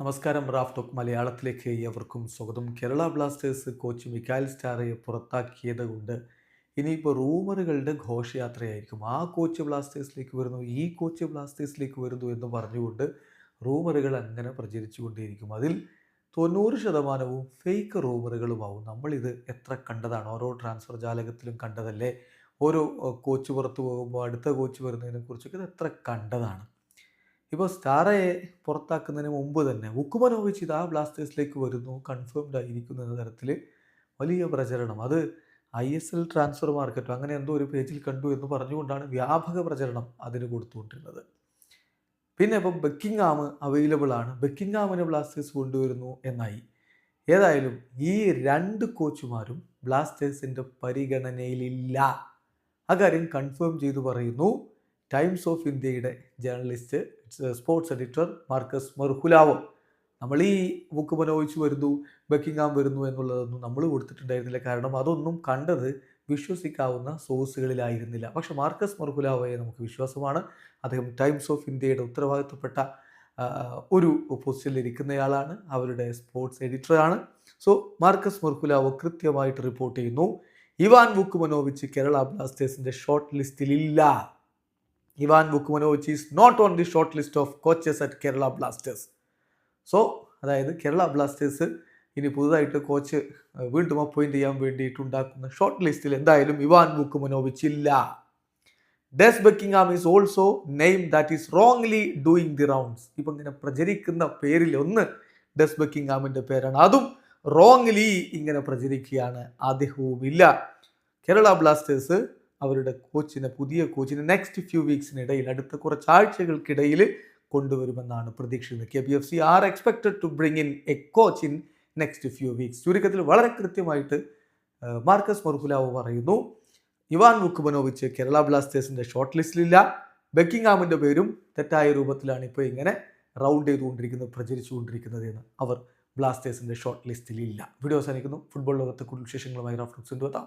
നമസ്കാരം Raf talk മലയാളത്തിലേക്ക് ഏവർക്കും സ്വാഗതം. കേരള ബ്ലാസ്റ്റേഴ്സ് കോച്ച് മിക്കാൽ സ്റ്റാറയെ പുറത്താക്കിയത് കൊണ്ട് ഇനിയിപ്പോൾ റൂമറുകളുടെ ഘോഷയാത്രയായിരിക്കും. ആ കോച്ച് ബ്ലാസ്റ്റേഴ്സിലേക്ക് വരുന്നു ഈ കോച്ച് ബ്ലാസ്റ്റേഴ്സിലേക്ക് വരുന്നു എന്ന് പറഞ്ഞുകൊണ്ട് റൂമറുകൾ അങ്ങനെ പ്രചരിച്ചുകൊണ്ടേയിരിക്കും. അതിൽ തൊണ്ണൂറ് ശതമാനവും ഫേക്ക് റൂമറുകളുമാവും. നമ്മളിത് എത്ര കണ്ടതാണ്? ഓരോ ട്രാൻസ്ഫർ ജാലകത്തിലും കണ്ടതല്ലേ? ഓരോ കോച്ച് പുറത്തു പോകുമ്പോൾ അടുത്ത കോച്ച് വരുന്നതിനെ കുറിച്ചൊക്കെ ഇത് എത്ര കണ്ടതാണ്? ഇപ്പോൾ സ്റ്റാറയെ പുറത്താക്കുന്നതിന് മുമ്പ് തന്നെ ഉക്കുമനോവിച്ച് ഇത് ആ ബ്ലാസ്റ്റേഴ്സിലേക്ക് വരുന്നു കൺഫേംഡ് ആയിരിക്കുന്നു എന്ന തരത്തിൽ വലിയ പ്രചരണം. അത് ഐ എസ് എൽ ട്രാൻസ്ഫർ മാർക്കറ്റോ അങ്ങനെ എന്തോ ഒരു പേജിൽ കണ്ടു എന്ന് പറഞ്ഞുകൊണ്ടാണ് വ്യാപക പ്രചരണം അതിന് കൊടുത്തുകൊണ്ടിരുന്നത്. പിന്നെ ഇപ്പം ബെക്കിംഗാം അവൈലബിൾ ആണ്. ബെക്കിംഗാമിനെ ബ്ലാസ്റ്റേഴ്സ് കൊണ്ടുവരുന്നു എന്നായി. ഏതായാലും ഈ രണ്ട് കോച്ചുമാരും ബ്ലാസ്റ്റേഴ്സിന്റെ പരിഗണനയിലില്ല. അക്കാര്യം കൺഫേം ചെയ്തു പറയുന്നു. ടൈംസ് ഓഫ് ഇന്ത്യയുടെ journalist sports editor Marcus Mergulhao. നമ്മൾ ഈ ബുക്ക് മനോവിച്ച് വരുന്നു ബക്കിംഗാം വരുന്നു എന്നുള്ളതൊന്നും നമ്മൾ കൊടുത്തിട്ടുണ്ടായിരുന്നില്ല. കാരണം അതൊന്നും കണ്ടത് വിശ്വസിക്കാവുന്ന സോഴ്സുകളിലായിരുന്നില്ല. പക്ഷെ മാർക്കസ് മെർഹുലാവോയെ നമുക്ക് വിശ്വാസമാണ്. അദ്ദേഹം ടൈംസ് ഓഫ് ഇന്ത്യയുടെ ഉത്തരവാദിത്തപ്പെട്ട ഒരു പോസ്റ്റിൽ ഇരിക്കുന്നയാളാണ്. അവരുടെ സ്പോർട്സ് എഡിറ്ററാണ്. സോ മാർക്കസ് മെർഹുലാവോ കൃത്യമായിട്ട് റിപ്പോർട്ട് ചെയ്യുന്നു. ഇവാൻ വുക്കുമനോവിച്ച് കേരള ബ്ലാസ്റ്റേഴ്സിന്റെ short ലിസ്റ്റിലില്ല. Ivan Vukomanovic is not on the short list of coaches at Kerala Blasters so അതായത് കേരള ബ്ലാസ്റ്റേഴ്സ് ഇനി പുതുതായിട്ട് കോച്ച് വീണ്ടും അപ്പോയിന്റ് ചെയ്യാൻ വേണ്ടിയിട്ടുണ്ടാക്കുന്ന ഷോർട്ട് ലിസ്റ്റിൽ എന്തായാലും ഇവാൻ വുക്കുമനോവിച്ച് ഇല്ല. Des Buckingham is also name that is wrongly doing the rounds ഇപ്പം ഇങ്ങനെ പ്രചരിക്കുന്ന പേരിൽ ഒന്ന് ഡെസ് ബക്കിംഗാമിന്റെ പേരാണ്. അതും റോങ്ലി ഇങ്ങനെ പ്രചരിക്കുകയാണ്. അദ്ദേഹവും ഇല്ല കേരള ബ്ലാസ്റ്റേഴ്സ് അവരുടെ കോച്ചിനെ പുതിയ കോച്ചിനെ നെക്സ്റ്റ് ഫ്യൂ വീക്സിനിടയിൽ അടുത്ത കുറച്ച് ആഴ്ചകൾക്കിടയിൽ കൊണ്ടുവരുമെന്നാണ് പ്രതീക്ഷിക്കുന്നത്. K B F C are expected to bring in a coach in next few weeks ചുരുക്കത്തിൽ വളരെ കൃത്യമായിട്ട് മാർക്കസ് മൊർഹുലാവോ പറയുന്നു ഇവാൻ വുക്കുബനോവിച്ച് കേരള ബ്ലാസ്റ്റേഴ്സിന്റെ ഷോർട്ട് ലിസ്റ്റിലില്ല ബെക്കിംഗാമിന്റെ പേരും തെറ്റായ രൂപത്തിലാണ് ഇപ്പോൾ ഇങ്ങനെ റൗണ്ട് ചെയ്തുകൊണ്ടിരിക്കുന്നത് പ്രചരിച്ചുകൊണ്ടിരിക്കുന്നത് എന്ന് അവർ ബ്ലാസ്റ്റേഴ്സിന്റെ ഷോർട്ട് ലിസ്റ്റിലില്ല വീഡിയോ അവസാനിക്കുന്നു. ഫുട്ബോൾ ലോകത്തെ കൂടുതൽ വിശേഷങ്ങളുമായി റഫ്ലക്സ് എത്താം